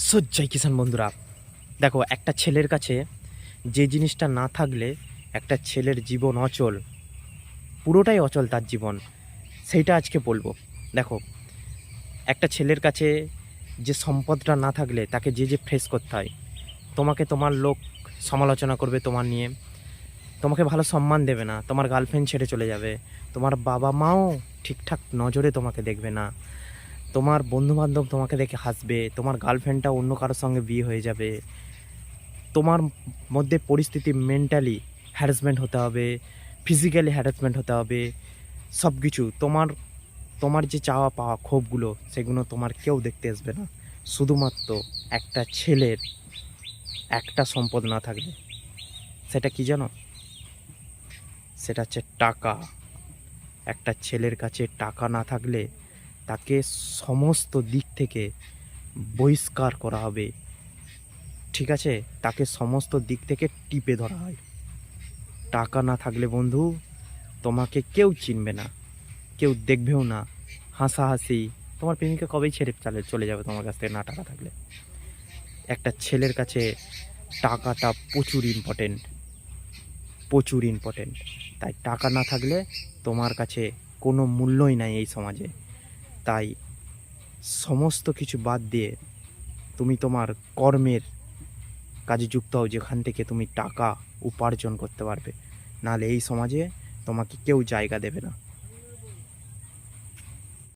সজ্জাই কিষান বন্ধুরা। দেখো, একটা ছেলের কাছে যে জিনিসটা না থাকলে একটা ছেলের জীবন অচল। পুরোটাই অচল তার জীবন। সেইটা আজকে বলব। দেখো, একটা ছেলের কাছে যে সম্পদটা না থাকলে তাকে যে যে ফেস করতে হয়, তোমাকে তোমার লোক সমালোচনা করবে তোমার নিয়ে। তোমাকে ভালো সম্মান দেবে না। তোমার গার্লফ্রেন্ড ছেড়ে চলে যাবে। তোমার বাবা মাও ঠিকঠাক নজরে তোমাকে দেখবে না। তোমার বন্ধুবান্ধব তোমাকে দেখে হাসবে, তোমার গার্লফ্রেন্ডটা অন্য কারোর সঙ্গে বিয়ে হয়ে যাবে। তোমার মধ্যে পরিস্থিতি মেন্টালি হ্যারাসমেন্ট হতে হবে ফিজিক্যালি হ্যারাসমেন্ট হতে হবে সব কিছু তোমার তোমার যে চাওয়া পাওয়া ক্ষোভগুলো, সেগুলো তোমার কেউ দেখতে আসবে না। শুধুমাত্র একটা ছেলের একটা সম্পদ না থাকবে। সেটা কি জানো? সেটা হচ্ছে টাকা। একটা ছেলের কাছে টাকা না থাকলে তাকে সমস্ত দিক থেকে বহিষ্কার করা হবে। ঠিক আছে? তাকে সমস্ত দিক থেকে টিপে ধরা হয়। টাকা না থাকলে বন্ধু, তোমাকে কেউ চিনবে না। কেউ দেখবেও না। হাসাহাসি। তোমার প্রেমিকা কবেই ছেড়ে চলে চলে যাবে তোমার কাছ থেকে না টাকা থাকলে। একটা ছেলের কাছে টাকাটা প্রচুর ইম্পর্টেন্ট প্রচুর ইম্পর্টেন্ট তাই টাকা না থাকলে তোমার কাছে কোনো মূল্যই নাই এই সমাজে। তাই সমস্ত কিছু বাদ দিয়ে তুমি তোমার কর্মের কাজে যুক্ত হও, যেখান থেকে তুমি টাকা উপার্জন করতে পারবে। নাহলে এই সমাজে তোমাকে কেউ জায়গা দেবে না।